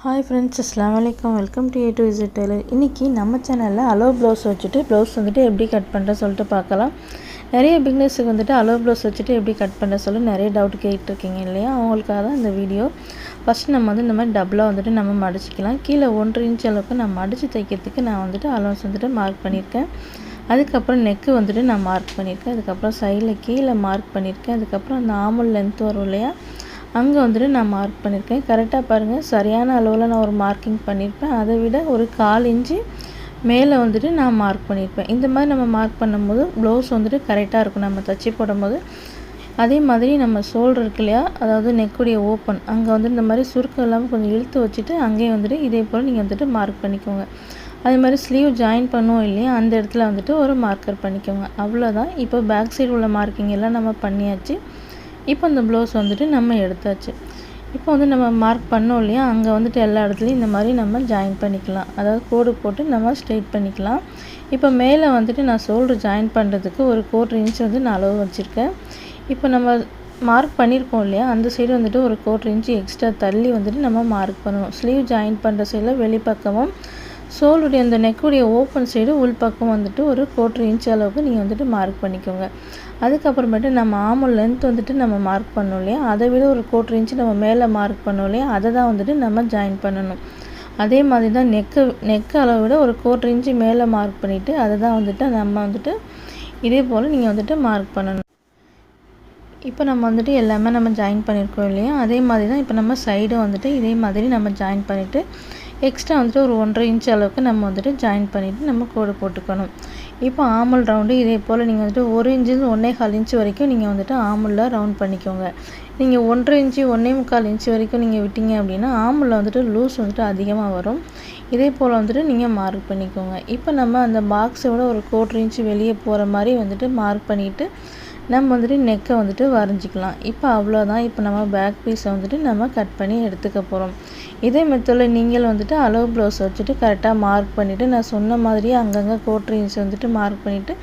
Hi friends அஸ்லாம் வலைக்கம் welcome to A to Z tailor இன்றைக்கி நம்ம சேனலில் அலோ ப்ளவுஸ் வச்சுட்டு ப்ளவுஸ் வந்துட்டு எப்படி கட் பண்ணுற சொல்லிட்டு பார்க்கலாம். நிறைய பிக்னஸுக்கு வந்துட்டு அலோ ப்ளவுஸ் வச்சுட்டு எப்படி கட் பண்ண சொல்லி நிறைய டவுட் கேட்டுருக்கீங்க இல்லையா? அவங்களுக்காக தான் இந்த வீடியோ ஃபஸ்ட் நம்ம வந்து இந்த மாதிரி டபுளாக வந்துட்டு நம்ம மடிச்சிக்கலாம். கீழே ஒன்றரை இன்ச் அளவுக்கு நான் மடித்து தைக்கிறதுக்கு நான் வந்துட்டு அலோன்ஸ் வந்துட்டு மார்க் பண்ணியிருக்கேன். அதுக்கப்புறம் நெக்கு வந்துட்டு நான் மார்க் பண்ணியிருக்கேன். அதுக்கப்புறம் சைடில் கீழே மார்க் பண்ணியிருக்கேன். அதுக்கப்புறம் அந்த ஆமல் லென்த் வரும் இல்லையா? அங்கே வந்துட்டு நான் மார்க் பண்ணியிருக்கேன் கரெக்டாக பாருங்கள் சரியான அளவில் நான் ஒரு மார்க்கிங் பண்ணியிருப்பேன் அதை விட ஒரு கால் இன்ச்சு மேலே வந்துட்டு நான் மார்க் பண்ணியிருப்பேன் இந்த மாதிரி நம்ம மார்க் பண்ணும்போது ப்ளவுஸ் வந்துட்டு கரெக்டாக இருக்கும். நம்ம தச்சு போடும்போது. அதே மாதிரி நம்ம ஷோல்டர் இருக்கு இல்லையா? அதாவது நெக்குடைய ஓப்பன் அங்கே வந்து இந்த மாதிரி சுருக்கம் இல்லாமல் கொஞ்சம் இழுத்து வச்சுட்டு அங்கேயும் வந்துட்டு இதே போல் நீங்கள் வந்துட்டு மார்க் பண்ணிக்கோங்க. அதே மாதிரி ஸ்லீவ் ஜாயின் பண்ணுவோம் இல்லையா? அந்த இடத்துல வந்துட்டு ஒரு மார்க்கர் பண்ணிக்கோங்க. அவ்வளோதான் இப்போ பேக் சைடு உள்ள மார்க்கிங் எல்லாம் நம்ம பண்ணியாச்சு. இப்போ இந்த ப்ளவுஸ் வந்துட்டு நம்ம எடுத்தாச்சு. இப்போ வந்து நம்ம மார்க் பண்ணோம் இல்லையா? அங்கே வந்துட்டு எல்லா இடத்துலையும் இந்த மாதிரி நம்ம ஜாயின் பண்ணிக்கலாம். அதாவது கோடு போட்டு நம்ம ஸ்ட்ரெயிட் பண்ணிக்கலாம். இப்போ மேலே வந்துட்டு நான் ஷோல்டர் ஜாயின் பண்ணுறதுக்கு ஒரு கோட்ரு இன்ச் வந்து நான் அளவு வச்சுருக்கேன். இப்போ நம்ம மார்க் பண்ணியிருக்கோம் இல்லையா? அந்த சைடு வந்துட்டு ஒரு கோட்ரு இன்ச்சு எக்ஸ்ட்ரா தள்ளி வந்துட்டு நம்ம மார்க் பண்ணணும். ஸ்லீவ் ஜாயின் பண்ணுற சைடில் வெளிப்பக்கமும் சோலுடைய அந்த நெக்குடைய ஓப்பன் சைடு உள்பக்கம் வந்துட்டு ஒரு கோட்ரு இன்ச் அளவுக்கு நீங்கள் வந்துட்டு மார்க் பண்ணிக்கோங்க. அதுக்கப்புறமேட்டு நம்ம ஆமல் லென்த் வந்துட்டு நம்ம மார்க் பண்ணோம் இல்லையா? அதை விட ஒரு கோட்டர் இன்ச்சு நம்ம மேலே மார்க் பண்ணோம் இல்லையா? அதை தான் வந்துட்டு நம்ம ஜாயின் பண்ணணும். அதே மாதிரி தான் நெக்கு நெக்கு அளவை விட ஒரு கோட்ரு இன்ச்சு மேலே மார்க் பண்ணிவிட்டு அதை தான் வந்துட்டு நம்ம வந்துட்டு இதே போல் நீங்கள் வந்துட்டு மார்க் பண்ணணும். இப்போ நம்ம வந்துட்டு எல்லாமே நம்ம ஜாயின் பண்ணியிருக்கோம் இல்லையா? அதே மாதிரி தான் இப்போ நம்ம சைடும் வந்துட்டு இதே மாதிரி நம்ம ஜாயின் பண்ணிவிட்டு எக்ஸ்ட்ரா வந்துட்டு ஒரு ஒன்றரை இன்ச் அளவுக்கு நம்ம வந்துட்டு ஜாயின் பண்ணிவிட்டு நம்ம கோடு போட்டுக்கணும். இப்போ ஆமல் ரவுண்டு இதே போல் நீங்கள் வந்துட்டு ஒரு இன்ச்சு ஒன்றே கால் இன்ச்சு வரைக்கும் நீங்கள் வந்துட்டு ஆமலில் ரவுண்ட் பண்ணிக்கோங்க. நீங்கள் ஒன்றரை இன்ச்சு ஒன்றே முக்கால் இன்ச்சு வரைக்கும் நீங்கள் விட்டீங்க அப்படின்னா ஆமலில் வந்துட்டு லூஸ் வந்துட்டு அதிகமாக வரும். இதே போல் வந்துட்டு நீங்கள் மார்க் பண்ணிக்கோங்க. இப்போ நம்ம அந்த பாக்ஸை விட ஒரு கோட்ரு இன்ச்சு வெளியே போகிற மாதிரி வந்துட்டு மார்க் பண்ணிவிட்டு நம்ம வந்துட்டு நெக்கை வந்துட்டு வரைஞ்சிக்கலாம். இப்போ அவ்வளோதான் இப்போ நம்ம பேக் பீஸை வந்துட்டு நம்ம கட் பண்ணி எடுத்துக்க போகிறோம் இதே மெத்தடில் நீங்கள் வந்துட்டு அளவு ப்ளவுஸ் வச்சுட்டு கரெக்டாக மார்க் பண்ணிவிட்டு நான் சொன்ன மாதிரியே அங்கங்கே கோட்ரு இன்ச் வந்துட்டு மார்க் பண்ணிவிட்டு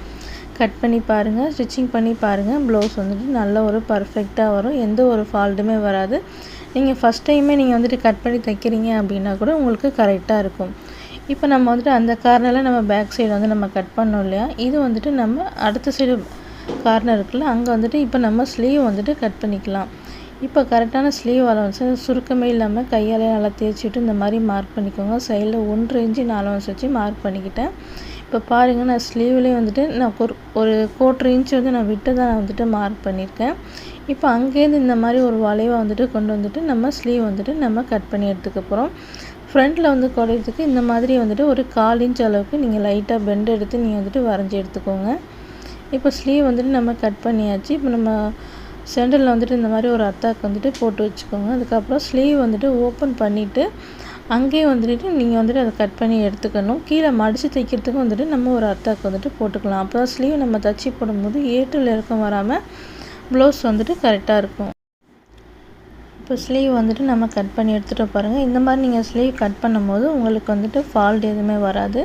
கட் பண்ணி பாருங்கள் ஸ்டிச்சிங் பண்ணி பாருங்கள் ப்ளவுஸ் வந்துட்டு நல்ல ஒரு பர்ஃபெக்டாக வரும். எந்த ஒரு ஃபால்ட்டுமே வராது. நீங்கள் ஃபஸ்ட் டைமே நீங்கள் வந்துட்டு கட் பண்ணி தைக்கிறீங்க அப்படின்னா கூட உங்களுக்கு கரெக்டாக இருக்கும். இப்போ நம்ம வந்துட்டு அந்த கார்னரில் நம்ம பேக் சைடு வந்து நம்ம கட் பண்ணோம் இல்லையா? இது வந்துட்டு நம்ம அடுத்த சைடு கார்னர் இருக்குல்ல அங்கே வந்துட்டு இப்போ நம்ம ஸ்லீவ் வந்துட்டு கட் பண்ணிக்கலாம். இப்போ கரெக்டான ஸ்லீவ் அலவன்ஸு சுருக்கமே இல்லாமல் கையாலே நல்லா தேய்ச்சிட்டு இந்த மாதிரி மார்க் பண்ணிக்கோங்க. சைடில் ஒன்று இன்ச்சு நான் அலவன்ஸ் வச்சு மார்க் பண்ணிக்கிட்டேன். இப்போ பாருங்கள் நான் ஸ்லீவ்லேயே வந்துட்டு நான் ஒரு ஒரு கோட்ரு இன்ச் வந்து நான் விட்டு தான் நான் வந்துட்டு மார்க் பண்ணியிருக்கேன் இப்போ அங்கேருந்து இந்த மாதிரி ஒரு வளைவை வந்துட்டு கொண்டு வந்துட்டு நம்ம ஸ்லீவ் வந்துட்டு நம்ம கட் பண்ணி எடுத்துக்க போகிறோம் ஃப்ரண்ட்டில் வந்து குறையிறதுக்கு இந்த மாதிரி வந்துட்டு ஒரு கால் இன்ச் அளவுக்கு நீங்கள் லைட்டாக பெண்ட் எடுத்து நீங்கள் வந்துட்டு வரைஞ்சி எடுத்துக்கோங்க. இப்போ ஸ்லீவ் வந்துட்டு நம்ம கட் பண்ணியாச்சு. இப்போ நம்ம சென்டரில் வந்துட்டு இந்த மாதிரி ஒரு அத்தாக் வந்துட்டு போட்டு வச்சுக்கோங்க. அதுக்கப்புறம் ஸ்லீவ் வந்துட்டு ஓப்பன் பண்ணிவிட்டு அங்கேயே வந்துட்டு நீங்கள் வந்துட்டு அதை கட் பண்ணி எடுத்துக்கணும். கீழே மடித்து தைக்கிறதுக்கு வந்துட்டு நம்ம ஒரு அத்தாக்கு வந்துட்டு போட்டுக்கலாம். அப்போ தான் ஸ்லீவ் நம்ம தச்சு போடும்போது ஏட்டில் இறக்கம் வராமல் ப்ளவுஸ் வந்துட்டு கரெக்டாக இருக்கும். இப்போ ஸ்லீவ் வந்துட்டு நம்ம கட் பண்ணி எடுத்துகிட்டு பாருங்கள் இந்த மாதிரி நீங்கள் ஸ்லீவ் கட் பண்ணும்போது உங்களுக்கு வந்துட்டு ஃபால்ட் எதுவுமே வராது.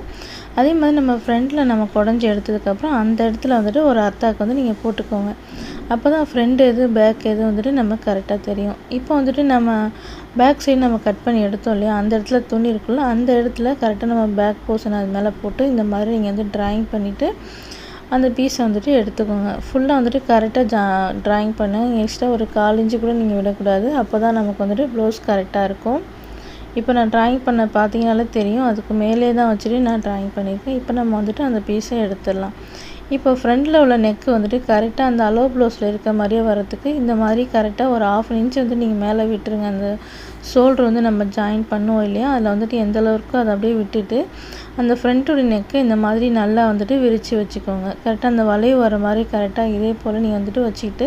அதே மாதிரி நம்ம ஃப்ரண்ட்டில் நம்ம குடஞ்சி எடுத்ததுக்கப்புறம் அந்த இடத்துல வந்துட்டு ஒரு அர்த்தாக்கு வந்து நீங்கள் போட்டுக்கோங்க. அப்போ தான் ஃப்ரண்ட் எது பேக் எது வந்துட்டு நம்ம கரெக்டாக தெரியும். இப்போ வந்துட்டு நம்ம பேக் சைடு நம்ம கட் பண்ணி எடுத்தோம் இல்லையா? அந்த இடத்துல துணி இருக்குல்ல அந்த இடத்துல கரெக்டாக நம்ம பேக் போர்ஷன் அது மேலே போட்டு இந்த மாதிரி நீங்கள் வந்து ட்ராயிங் பண்ணிவிட்டு அந்த பீஸை வந்துட்டு எடுத்துக்கோங்க. ஃபுல்லாக வந்துட்டு கரெக்டாக ஜா ட்ராயிங் பண்ணுங்கள் எக்ஸ்ட்ரா ஒரு கால் இன்ச்சு கூட நீங்கள் விடக்கூடாது. அப்போ தான் நமக்கு வந்துட்டு ப்ளவுஸ் கரெக்டாக இருக்கும். இப்போ நான் ட்ராயிங் பண்ண பார்த்தீங்கனாலே தெரியும். அதுக்கு மேலே தான் வச்சுட்டு நான் ட்ராயிங் பண்ணியிருக்கேன். இப்போ நம்ம வந்துட்டு அந்த பீஸை எடுத்துடலாம். இப்போ ஃப்ரண்ட்டில் உள்ள நெக்கு வந்துட்டு கரெக்டாக அந்த அலோ ப்ளவுஸில் இருக்க மாதிரியே வரதுக்கு இந்த மாதிரி கரெக்டாக ஒரு ஆஃப் இன்ச் வந்து நீங்கள் மேலே விட்டுருங்க. அந்த ஷோல்டர் வந்து நம்ம ஜாயின் பண்ணுவோம் இல்லையா? அதில் வந்துட்டு எந்த அளவுக்கு அதை அப்படியே விட்டுட்டு அந்த ஃப்ரண்ட்டோட நெக்கை இந்த மாதிரி நல்லா வந்துட்டு விரித்து வச்சுக்கோங்க. கரெக்டாக அந்த வளைவு வர மாதிரி கரெக்டாக இதே போல் நீங்கள் வந்துட்டு வச்சுக்கிட்டு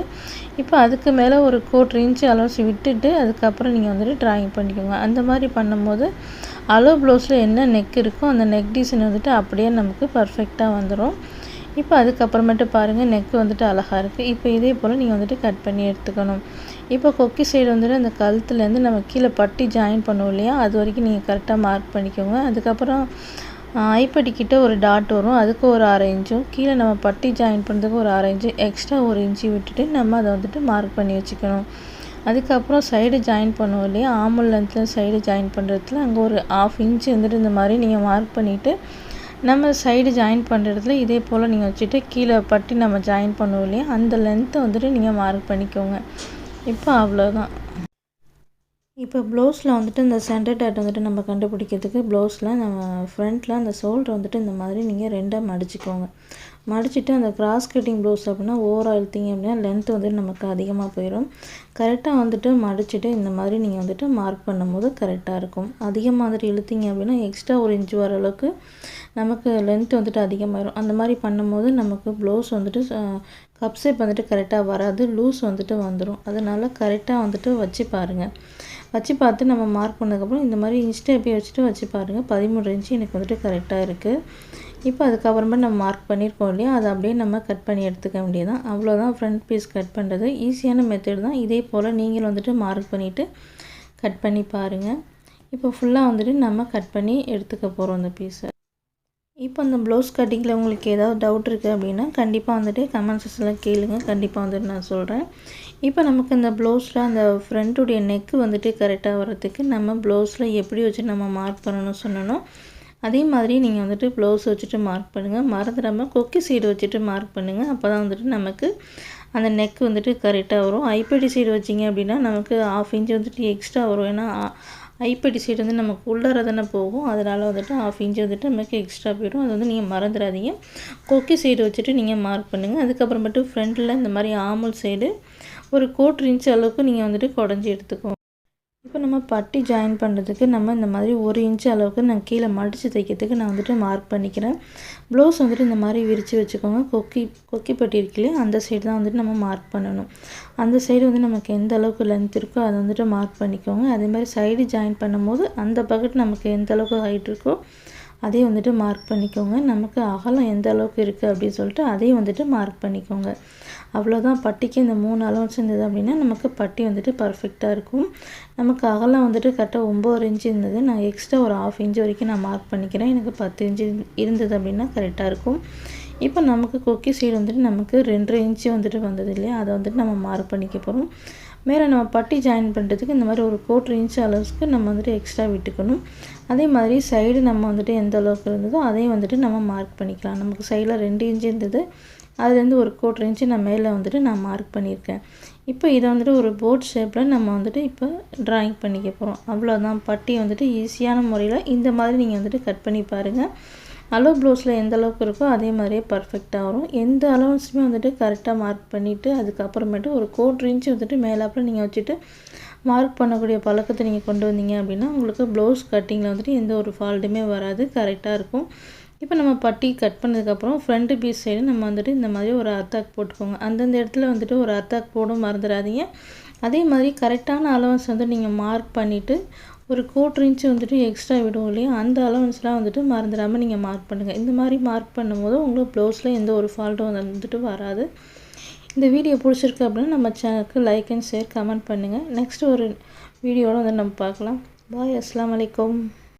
இப்போ அதுக்கு மேலே ஒரு கோட்ரு இன்ச்சு அளவுச்சு விட்டுட்டு அதுக்கப்புறம் நீங்கள் வந்துட்டு ட்ராயிங் பண்ணிக்கோங்க. அந்த மாதிரி பண்ணும்போது அலோ ப்ளவுஸில் என்ன நெக் இருக்கோ அந்த நெக் டிசைன் வந்துட்டு அப்படியே நமக்கு பர்ஃபெக்டாக வந்துடும் இப்போ அதுக்கப்புறமேட்டு பாருங்கள் நெக் வந்துட்டு அழகாக இருக்குது இப்போ இதே போல் நீங்கள் வந்துட்டு கட் பண்ணி எடுத்துக்கணும். இப்போ கொக்கி சைடு வந்துட்டு அந்த கழுத்துலேருந்து நம்ம கீழே பட்டி ஜாயின் பண்ணுவோம் இல்லையா? அது வரைக்கும் நீங்கள் கரெக்டாக மார்க் பண்ணிக்கோங்க. அதுக்கப்புறம் ஐப்படிக்கிட்ட ஒரு டாட் வரும். அதுக்கு ஒரு அரை இன்ச்சும் கீழே நம்ம பட்டி ஜாயின் பண்ணுறதுக்கு ஒரு அரை இன்ச்சு எக்ஸ்ட்ரா ஒரு இன்ச்சு விட்டுட்டு நம்ம அதை வந்துட்டு மார்க் பண்ணி வச்சுக்கணும். அதுக்கப்புறம் சைடு ஜாயின் பண்ணுவோம் இல்லையா? ஆமல் லென்த்தில் சைடு ஜாயின் பண்ணுறதுல அங்கே ஒரு ஆஃப் இன்ச் வந்துட்டு இந்த மாதிரி நீங்கள் மார்க் பண்ணிவிட்டு நம்ம சைடு ஜாயின் பண்ணுற இடத்துல இதே போல் நீங்கள் வச்சுட்டு கீழே பட்டி நம்ம ஜாயின் பண்ணுவோம் இல்லையா? அந்த லென்த்தை வந்துட்டு நீங்கள் மார்க் பண்ணிக்கோங்க. இப்போ அவ்வளோதான் இப்போ ப்ளவுஸில் வந்துட்டு இந்த சென்டர் டாட் வந்துட்டு நம்ம கண்டுபிடிக்கிறதுக்கு ப்ளவுஸில் நம்ம ஃப்ரண்ட்டில் அந்த ஷோல்டர் வந்துட்டு இந்த மாதிரி நீங்கள் ரெண்டாக மடிச்சுக்கோங்க. மடிச்சுட்டு அந்த கிராஸ் கட்டிங் ப்ளவுஸ் அப்படின்னா ஓவராக இழுத்தீங்க அப்படின்னா லென்த் வந்துட்டு நமக்கு அதிகமாக போயிடும் கரெக்டாக வந்துட்டு மடிச்சுட்டு இந்த மாதிரி நீங்கள் வந்துட்டு மார்க் பண்ணும்போது கரெக்டாக இருக்கும். அதிகமாக வந்துட்டு இழுத்தீங்க அப்படின்னா எக்ஸ்ட்ரா ஒரு இன்ச் வர அளவுக்கு நமக்கு லென்த் வந்துட்டு அதிகமாகிடும் அந்த மாதிரி பண்ணும்போது நமக்கு ப்ளவுஸ் வந்துட்டு கப் ஷேப் வந்துட்டு கரெக்டாக வராது. லூஸ் வந்துட்டு வந்துடும் அதனால் கரெக்டாக வந்துட்டு வச்சு பாருங்கள் வச்சு பார்த்து நம்ம மார்க் பண்ணதுக்கப்புறம் இந்த மாதிரி இன்ஸ்டேப்பே வச்சுட்டு வச்சு பாருங்கள் பதிமூணு இன்ச்சு எனக்கு வந்துட்டு கரெக்டாக இருக்குது இப்போ அதுக்கப்புறமா நம்ம மார்க் பண்ணியிருக்கோம் இல்லையா? அதை அப்படியே நம்ம கட் பண்ணி எடுத்துக்க வேண்டியதான் அவ்வளோதான் ஃப்ரண்ட் பீஸ் கட் பண்ணுறது ஈஸியான மெத்தட் தான். இதே போல் நீங்கள் வந்துட்டு மார்க் பண்ணிவிட்டு கட் பண்ணி பாருங்கள் இப்போ ஃபுல்லாக வந்துட்டு நம்ம கட் பண்ணி எடுத்துக்க போகிறோம் அந்த பீஸை இப்போ அந்த ப்ளவுஸ் கட்டிங்கில் உங்களுக்கு ஏதாவது டவுட் இருக்குது அப்படின்னா கண்டிப்பாக வந்துட்டு கமெண்ட் செக்ஷனில் கேளுங்க. கண்டிப்பாக வந்துட்டு நான் சொல்கிறேன் இப்போ நமக்கு அந்த ப்ளவுஸில் அந்த ஃப்ரண்ட்டுடைய நெக்கு வந்துட்டு கரெக்டாக வர்றதுக்கு நம்ம ப்ளவுஸில் எப்படி வச்சு நம்ம மார்க் பண்ணணும் சொன்னணும் அதே மாதிரி நீங்கள் வந்துட்டு ப்ளவுஸ் வச்சுட்டு மார்க் பண்ணுங்கள் மறந்துடாமல் கொக்கி சைடு வச்சுட்டு மார்க் பண்ணுங்கள் அப்போ தான் வந்துட்டு நமக்கு அந்த நெக் வந்துட்டு கரெக்டாக வரும். ஐப்படி சைடு வச்சிங்க அப்படின்னா நமக்கு ஆஃப் இன்ச் வந்துட்டு எக்ஸ்ட்ரா வரும். ஏன்னா ஐப்படி சைடு வந்து நமக்கு உள்ளார தானே போகும். அதனால் வந்துட்டு ஆஃப் இன்ச்சு வந்துட்டு நமக்கு எக்ஸ்ட்ரா போயிடும். அது வந்து நீங்கள் மறந்துடாதீங்க கொக்கி சைடு வச்சுட்டு நீங்கள் மார்க் பண்ணுங்கள் அதுக்கப்புறமேட்டு ஃப்ரண்ட்டில் இந்த மாதிரி ஆமல் சைடு ஒரு கோட் இன்ச் அளவுக்கு நீங்கள் வந்துட்டு குடஞ்சி எடுத்துக்கோங்க. இப்போ நம்ம பட்டி ஜாயின் பண்ணுறதுக்கு நம்ம இந்த மாதிரி ஒரு இன்ச் அளவுக்கு நான் கீழே மடித்து தைக்கிறதுக்கு நான் வந்துட்டு மார்க் பண்ணிக்கிறேன். ப்ளவுஸ் வந்துட்டு இந்த மாதிரி விரித்து வச்சுக்கோங்க. கொக்கி கொக்கி பட்டி இருக்குல்லையே அந்த சைடு தான் வந்துட்டு நம்ம மார்க் பண்ணணும். அந்த சைடு வந்து நமக்கு எந்த அளவுக்கு லென்த் இருக்கோ அதை வந்துட்டு மார்க் பண்ணிக்கோங்க. அதே மாதிரி சைடு ஜாயின் பண்ணும்போது அந்த பக்கெட் நமக்கு எந்த அளவுக்கு ஹைட் இருக்கோ அதையும் வந்துட்டு மார்க் பண்ணிக்கோங்க. நமக்கு அகலம் எந்த அளவுக்கு இருக்குது அப்படின்னு சொல்லிட்டு அதையும் வந்துட்டு மார்க் பண்ணிக்கோங்க. அவ்வளோதான் பட்டிக்கு இந்த மூணு அளவு இருந்தது அப்படின்னா நமக்கு பட்டி வந்துட்டு பர்ஃபெக்டாக இருக்கும். நமக்கு அகலம் வந்துட்டு கரெக்டாக ஒம்பது இன்ச்சு இருந்தது. நான் எக்ஸ்ட்ரா ஒரு ஆஃப் இன்ச் வரைக்கும் நான் மார்க் பண்ணிக்கிறேன். எனக்கு பத்து இன்ச்சு இருந்தது அப்படின்னா கரெக்டாக இருக்கும். இப்போ நமக்கு கொக்கி சைடு வந்துட்டு நமக்கு ரெண்டரை இன்ச்சு வந்துட்டு வந்தது இல்லையா? அதை வந்துட்டு நம்ம மார்க் பண்ணிக்க போகிறோம் மேலே நம்ம பட்டி ஜாயின் பண்ணுறதுக்கு இந்த மாதிரி ஒரு கோட்ரு இன்ச் அளவுக்கு நம்ம வந்துட்டு எக்ஸ்ட்ரா விட்டுக்கணும். அதே மாதிரி சைடு நம்ம வந்துட்டு எந்த அளவுக்கு இருந்ததோ அதையும் வந்துட்டு நம்ம மார்க் பண்ணிக்கலாம். நமக்கு சைடில் ரெண்டு இன்ச்சு இருந்தது. அதுலேருந்து ஒரு கோட்ரு இன்ச்சு நான் மேலே வந்துட்டு நான் மார்க் பண்ணியிருக்கேன். இப்போ இதை வந்துட்டு ஒரு போர்ட் ஷேப்பில் நம்ம வந்துட்டு இப்போ ட்ராயிங் பண்ணிக்க போகிறோம் அவ்வளோதான் பட்டி வந்துட்டு ஈஸியான முறையில் இந்த மாதிரி நீங்கள் வந்துட்டு கட் பண்ணி பாருங்கள் அலோ ப்ளவுஸில் எந்த அளவுக்கு இருக்கோ அதே மாதிரியே பர்ஃபெக்டாக வரும். எந்த அலவன்ஸுமே வந்துட்டு கரெக்டாக மார்க் பண்ணிவிட்டு அதுக்கப்புறமேட்டு ஒரு கோட் இன்ச்சு வந்துட்டு மேலாப்பில் நீங்கள் வச்சுட்டு மார்க் பண்ணக்கூடிய பழக்கத்தை நீங்கள் கொண்டு வந்தீங்க அப்படின்னா உங்களுக்கு ப்ளவுஸ் கட்டிங்கில் வந்துட்டு எந்த ஒரு ஃபால்ட்டுமே வராது. கரெக்டாக இருக்கும். இப்போ நம்ம பட்டி கட் பண்ணதுக்கப்புறம் ஃப்ரண்ட்டு பீஸ் சைடு நம்ம வந்துட்டு இந்த மாதிரி ஒரு அர்த்தாக் போட்டுக்கோங்க. அந்தந்த இடத்துல வந்துட்டு ஒரு அர்த்தாக் போடும் மறந்துடாதீங்க. அதே மாதிரி கரெக்டான அலவன்ஸ் வந்து நீங்கள் மார்க் பண்ணிவிட்டு ஒரு கோட்ரு இன்ச்சு வந்துட்டு எக்ஸ்ட்ரா விடும் இல்லையா? அந்த அலவன்ஸ்லாம் வந்துட்டு மறந்துடாமல் நீங்கள் மார்க் பண்ணுங்கள் இந்த மாதிரி மார்க் பண்ணும்போது உங்களுக்கு ப்ளவுஸில் எந்த ஒரு ஃபால்ட்டும் வந்துட்டு வராது. இந்த வீடியோ பிடிச்சிருக்கு அப்படின்னா நம்ம சேனலுக்கு லைக் அண்ட் ஷேர் கமெண்ட் பண்ணுங்கள் நெக்ஸ்ட் ஒரு வீடியோவில் வந்து நம்ம பார்க்கலாம். பாய் அஸ்லாம் வலைக்கம்